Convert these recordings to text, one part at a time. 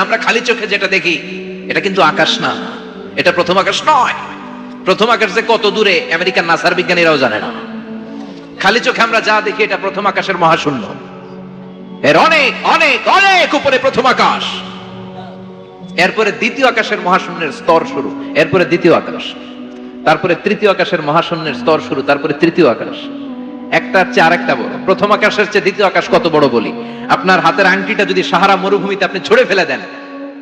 আমরা খালি চোখে যেটা দেখি, এটা কিন্তু আকাশ না। এটা প্রথম আকাশ নয়। প্রথম আকাশ যে কত দূরে, আমেরিকার নাসার বিজ্ঞানীরাও জানে না। খালি চোখে আমরা যা দেখি, এটা প্রথম আকাশের মহাশূন্য। এর অনেক অনেক অনেক উপরে প্রথম আকাশ। এরপরে দ্বিতীয় আকাশের মহাশূন্যের স্তর শুরু। এরপরে দ্বিতীয় আকাশ। তারপরে তৃতীয় আকাশের মহাশূন্যের স্তর শুরু। তারপরে তৃতীয় আকাশ। একটার চেয়ে আরেকটা বড়। প্রথম আকাশের চেয়ে দ্বিতীয় আকাশ কত বড় বলি? আপনার হাতের আংটিটা যদি সাহারা মরুভূমিতে আপনি ছড়ে ফেলে দেন,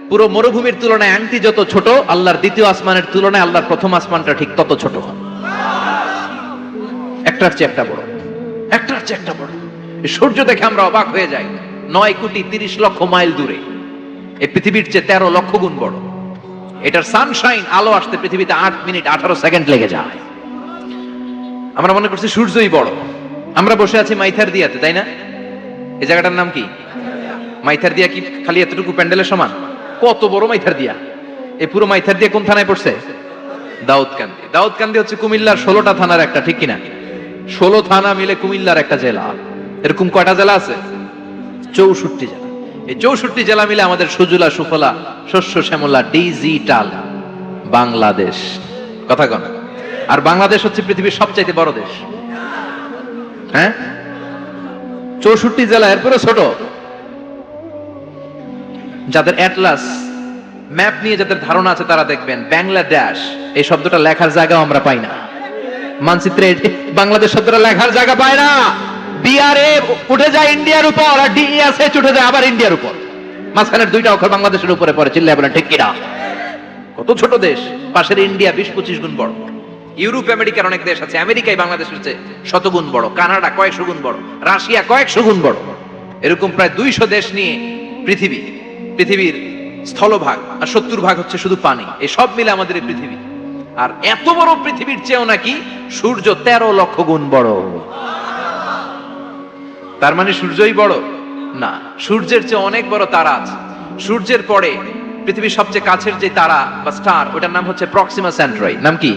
পুরো মরুভূমির তুলনায় আংটি যত ছোট, আল্লাহর দ্বিতীয় আসমানের তুলনায় আল্লাহর প্রথম আসমানটা ঠিক তত ছোট একটার চেয়ে একটা বড়। একটার চেয়ে একটা বড়। সূর্য দেখে আমরা অবাক হয়ে যাই। নয় কোটি তিরিশ লক্ষ মাইল দূরে। এই পৃথিবীর চেয়ে তেরো লক্ষ গুণ বড়। এটার সানশাইন আলো আসতে পৃথিবীতে আট মিনিট আঠারো সেকেন্ড লেগে যায়। আমরা মনে করছি সূর্যই বড়। আমরা বসে আছি মাইথার দিয়াতে, তাই না? এই জায়গাটার নাম কি? মাইথার দিয়া কি খালি এতটুকু প্যান্ডেলের সমান? কত বড় মাইথার দিয়া? এই পুরো মাইথার দিয়া কোন থানায় পড়ছে? দাউদকান্দি। দাউদকান্দি হচ্ছে কুমিল্লার ষোলোটা থানার একটা, ঠিক কিনা? ষোলো থানা মিলে কুমিল্লার একটা জেলা। এরকম কয়টা জেলা আছে? চৌষট্টি জেলা। এই চৌষট্টি জেলা মিলে আমাদের সুজলা, সুফলা, শস্য, শ্যামলা, ডিজিটাল বাংলাদেশ। কথা কন। আর বাংলাদেশ হচ্ছে পৃথিবীর সবচাইতে বড় দেশ। হ্যাঁ? চৌষট্টি জেলা, এরপরে ছোট। যাদের অ্যাটলাস ম্যাপ নিয়ে যাদের ধারণা আছে তারা দেখবেন। বাংলাদেশ, এই শব্দটা লেখার জায়গাও আমরা পাই না। মানচিত্রে বাংলাদেশ শব্দটা লেখার জায়গা পায় না। বিআরএ উঠে যায় ইন্ডিয়ার উপর আর ডিএসএচ উঠে যায় আবার ইন্ডিয়ার উপর। মাঝখানের দুইটা অক্ষর বাংলাদেশের উপরে পড়ে, চিল্লায় বলেন, ঠিক কিনা? কত ছোট দেশ। পাশের ইন্ডিয়া বিশ পঁচিশ গুণ বড়। ইউরোপ, আমেরিকার অনেক দেশ আছে। আমেরিকায় বাংলাদেশের চেয়ে শতগুণ বড়, কানাডা কয়েকশো গুণ বড়, রাশিয়া কয়েকশো গুণ বড়। এরকম প্রায় দুইশো দেশ নিয়ে পৃথিবী, পৃথিবীর স্থলভাগ আর সত্তর ভাগ হচ্ছে শুধু পানি। এই সব মিলে আমাদের পৃথিবী। আর এত বড় পৃথিবীর চেয়েও নাকি সূর্য তেরো লক্ষ গুণ বড়। তার মানে সূর্যই বড়? না, সূর্যের চেয়ে অনেক বড় তারা আছে। সূর্যের পরে পৃথিবীর সবচেয়ে কাছের যে তারা বা স্টার, ওটার নাম হচ্ছে প্রক্সিমা সেন্ট্রাই নাম কি?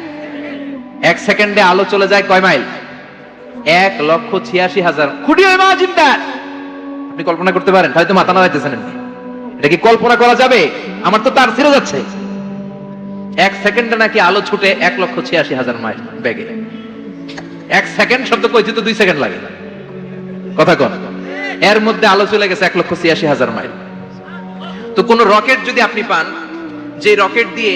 এক সেকেন্ডে আলো চলে যায় কয় মাইল? এক লক্ষ ছিয়াশি হাজার। খুঁটি আপনি কল্পনা করতে পারেন হয়তো মাথা নাড়াইতেছেন আপনি এটা কি কল্পনা করা যাবে? আমার তো তার ছিঁড়ে যাচ্ছে। এক সেকেন্ডে নাকি আলো ছুটে এক লক্ষ ছিয়াশি হাজার মাইল ব্যাগে এক সেকেন্ড শব্দ কইতে তো দুই সেকেন্ড লাগে। কথা কন। এর মধ্যে আলো চলে গেছে এক লক্ষ ছিয়াশি হাজার মাইল। তো কোন রকেট যদি আপনি পান, যে রকেট দিয়ে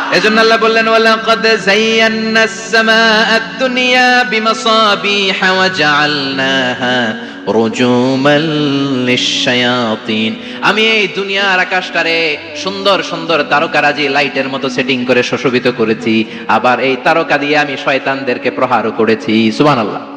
এজন্য আল্লাহ বললেন, ওয়ালাকাদ যায়্যান্না আস-সামাআ আদ-দুনিয়া বিমাসাবিহা ওয়া জাআলনাহা রুজুমান লিশ-শায়াতিন। আমি এই দুনিয়ার আকাশটারে সুন্দর সুন্দর তারকারাজি লাইটের মতো সেটিং করে সুশোভিত করেছি। আবার এই তারকা দিয়ে আমি শয়তানদেরকে প্রহারও করেছি। সুবহানাল্লাহ।